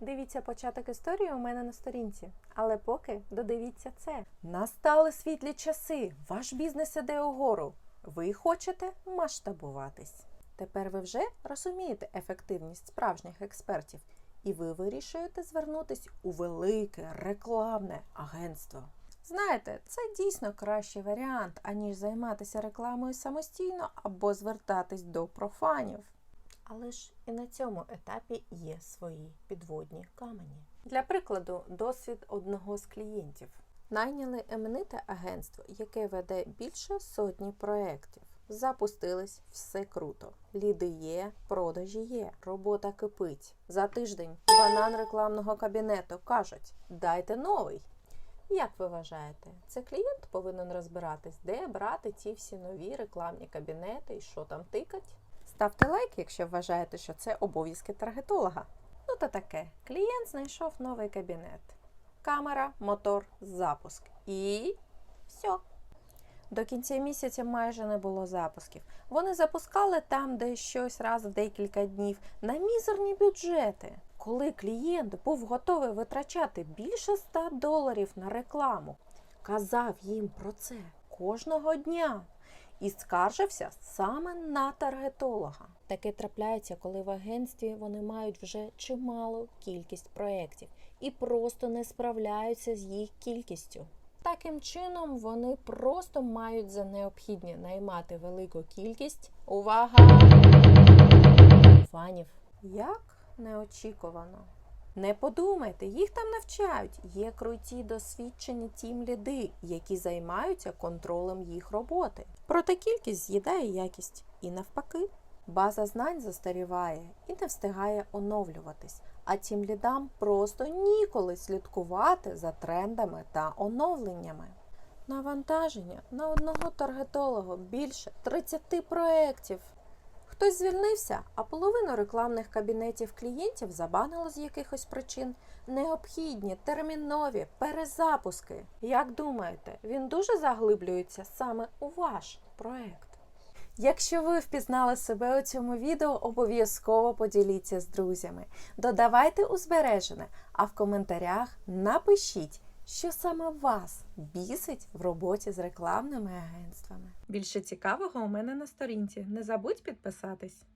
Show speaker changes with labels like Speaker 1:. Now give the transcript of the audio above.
Speaker 1: Дивіться початок історії у мене на сторінці. Але поки додивіться це. Настали світлі часи. Ваш бізнес іде угору. Ви хочете масштабуватись. Тепер ви вже розумієте ефективність справжніх експертів, і ви вирішуєте звернутись у велике рекламне агентство. Знаєте, це дійсно кращий варіант, аніж займатися рекламою самостійно або звертатись до профанів. Але ж і на цьому етапі є свої підводні камені. Для прикладу, досвід одного з клієнтів. Найняли імените агентство, яке веде більше сотні проєктів. Запустились все круто. Ліди є, продажі є, робота кипить. За тиждень банан рекламного кабінету кажуть: дайте новий. Як ви вважаєте, це клієнт повинен розбиратись, де брати ті всі нові рекламні кабінети і що там тикать? Ставте лайк, якщо вважаєте, що це обов'язки таргетолога. Ну та таке, клієнт знайшов новий кабінет. Камера, мотор, запуск. І все. До кінця місяця майже не було запусків. Вони запускали там десь щось раз в декілька днів на мізерні бюджети. Коли клієнт був готовий витрачати більше 100 доларів на рекламу, казав їм про це кожного дня і скаржився саме на таргетолога. Таке трапляється, коли в агентстві вони мають вже чималу кількість проєктів і просто не справляються з їх кількістю. Таким чином, вони просто мають за необхідне наймати велику кількість увага фанів. Як неочікувано. Не подумайте, їх там навчають. Є круті досвідчені тім ліди, які займаються контролем їх роботи. Проте кількість з'їдає якість і навпаки. База знань застаріває і не встигає оновлюватись, а тім лідам просто ніколи слідкувати за трендами та оновленнями. Навантаження на одного таргетолога більше 30 проєктів. Хтось звільнився, а половину рекламних кабінетів клієнтів забанило з якихось причин. Необхідні, термінові перезапуски. Як думаєте, він дуже заглиблюється саме у ваш проект? Якщо ви впізнали себе у цьому відео, обов'язково поділіться з друзями. Додавайте у збережене, а в коментарях напишіть, що саме вас бісить в роботі з рекламними агентствами. Більше цікавого у мене на сторінці. Не забудь підписатись.